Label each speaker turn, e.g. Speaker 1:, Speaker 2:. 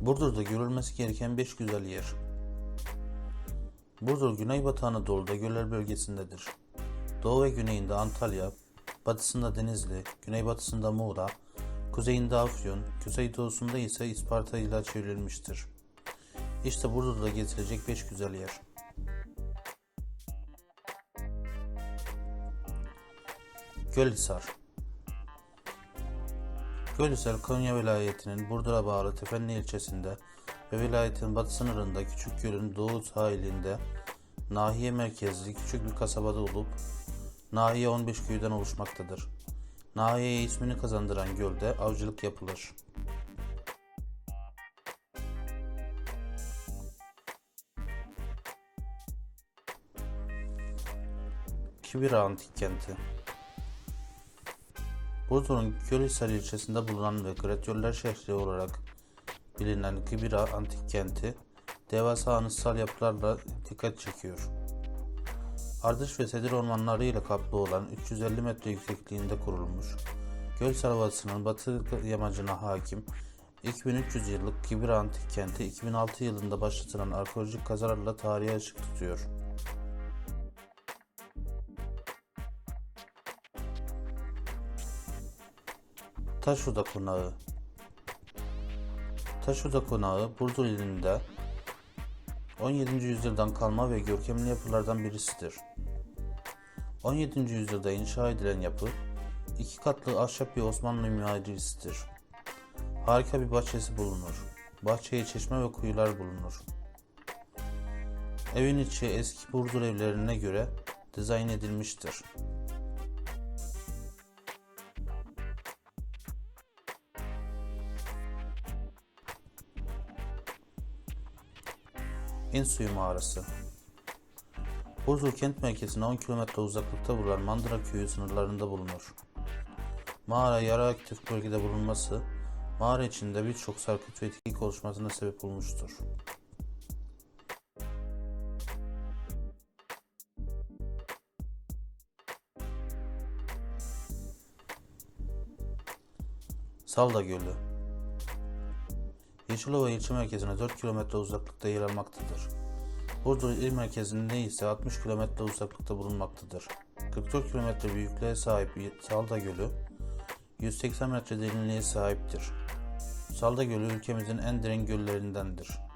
Speaker 1: Burdur'da görülmesi gereken 5 güzel yer. Burdur Güneybatı Anadolu'da göller bölgesindedir. Doğu ve güneyinde Antalya, batısında Denizli, güneybatısında Muğla, kuzeyinde Afyon, kuzeydoğusunda ise İsparta ile çevrilmiştir. İşte Burdur'da gezilecek 5 güzel yer. Gölhisar Gölhisar, Konya vilayetinin Burdur'a bağlı Tefenli ilçesinde ve vilayetin batı sınırında Küçük Göl'ün doğu sahilinde nahiye merkezli küçük bir kasabada olup nahiye 15 köyden oluşmaktadır. Nahiyeye ismini kazandıran gölde avcılık yapılır. Kibira Antik Kenti Burdur'un Gölhisar ilçesinde bulunan ve Gratyoller şehri olarak bilinen Kibira Antik Kenti, devasa anıtsal yapılarla dikkat çekiyor. Ardış ve sedir ormanları ile kaplı olan 350 metre yüksekliğinde kurulmuş, Göl Sarvası'nın batı yamacına hakim 2300 yıllık Kibira Antik Kenti 2006 yılında başlatılan arkeolojik kazılarla tarihe ışık tutuyor. Taşuda Konağı Taşuda Konağı Burdur ilinde 17. yüzyıldan kalma ve görkemli yapılardan birisidir. 17. yüzyılda inşa edilen yapı iki katlı ahşap bir Osmanlı mimarisidir. Harika bir bahçesi bulunur. Bahçeye çeşme ve kuyular bulunur. Evin içi eski Burdur evlerine göre dizayn edilmiştir. İnsuyu Mağarası Burdur kent merkezine 10 km uzaklıkta bulunan Mandıra köyü sınırlarında bulunur. Mağara yarı aktif bölgede bulunması, mağara içinde birçok sarkıt ve etkik oluşmasına sebep olmuştur. Salda Gölü Yeşilova ilçe merkezine 4 km uzaklıkta yer almaktadır. Burdur il merkezinde ise 60 km uzaklıkta bulunmaktadır. 44 km büyüklüğe sahip Salda Gölü, 180 metre derinliğe sahiptir. Salda Gölü ülkemizin en derin göllerindendir.